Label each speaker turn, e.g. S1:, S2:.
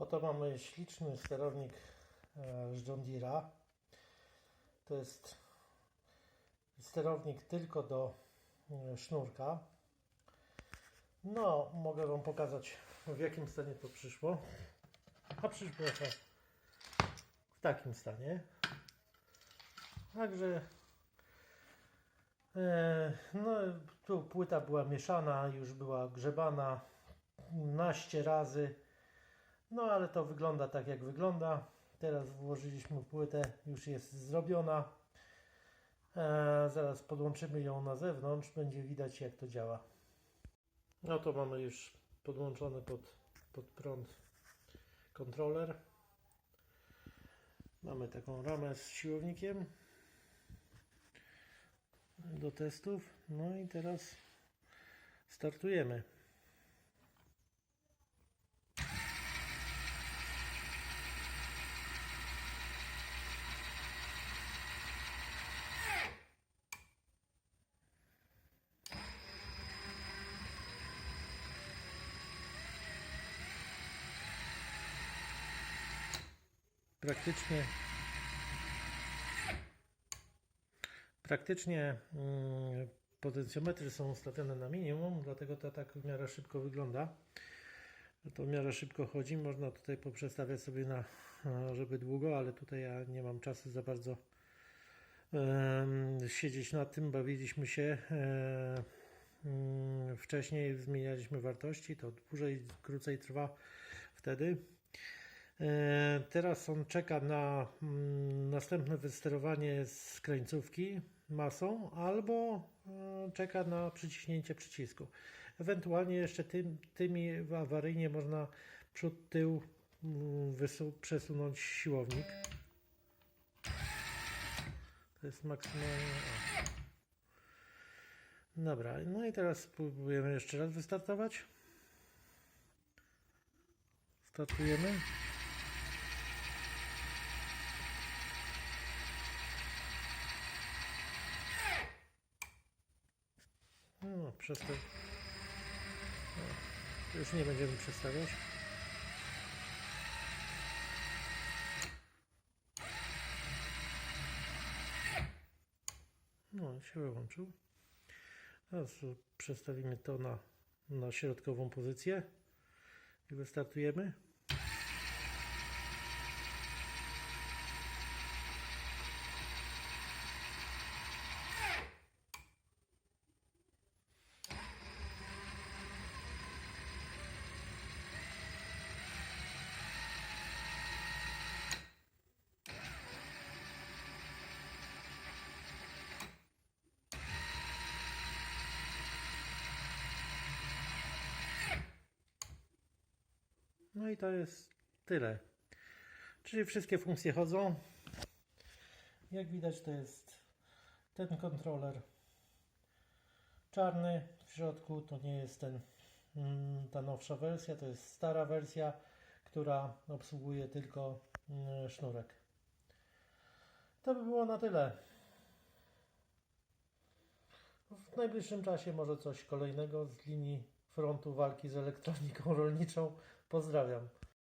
S1: Oto mamy śliczny sterownik e, z John Deere'a. To jest sterownik tylko do e, sznurka. No, mogę Wam pokazać w jakim stanie to przyszło. A przyszło to w takim stanie. Także e, no, tu płyta była mieszana, już była grzebana naście razy. No ale to wygląda tak jak wygląda. Teraz włożyliśmy płytę, już jest zrobiona. E, zaraz podłączymy ją na zewnątrz, będzie widać jak to działa. No to mamy już podłączony pod, pod prąd kontroler. Mamy taką ramę z siłownikiem do testów. No i teraz startujemy. Praktycznie praktycznie mm, potencjometry są ustawione na minimum, dlatego to tak w miarę szybko wygląda. To w miarę szybko chodzi. Można tutaj poprzestawiać sobie na, żeby długo, ale tutaj ja nie mam czasu za bardzo siedzieć nad tym. Bawiliśmy się mm, wcześniej, zmienialiśmy wartości. To dłużej, krócej trwa wtedy. E, Teraz on czeka na mm, następne wysterowanie z krańcówki masą albo e, czeka na przyciśnięcie przycisku. Ewentualnie jeszcze tym, tymi awaryjnie można przód, tył mm, przesunąć siłownik. To jest maksymalnie. Dobra, no i teraz spróbujemy jeszcze raz wystartować. Startujemy. No, przestaw. O, już nie będziemy przestawiać. No, się wyłączył. Teraz przestawimy to na, na środkową pozycję i wystartujemy. No i to jest tyle. Czyli wszystkie funkcje chodzą. Jak widać to jest ten kontroler czarny w środku. To nie jest ten, mm, ta nowsza wersja, to jest stara wersja, która obsługuje tylko mm, sznurek. To by było na tyle. W najbliższym czasie może coś kolejnego z linii frontu walki z elektroniką rolniczą. Pozdrawiam.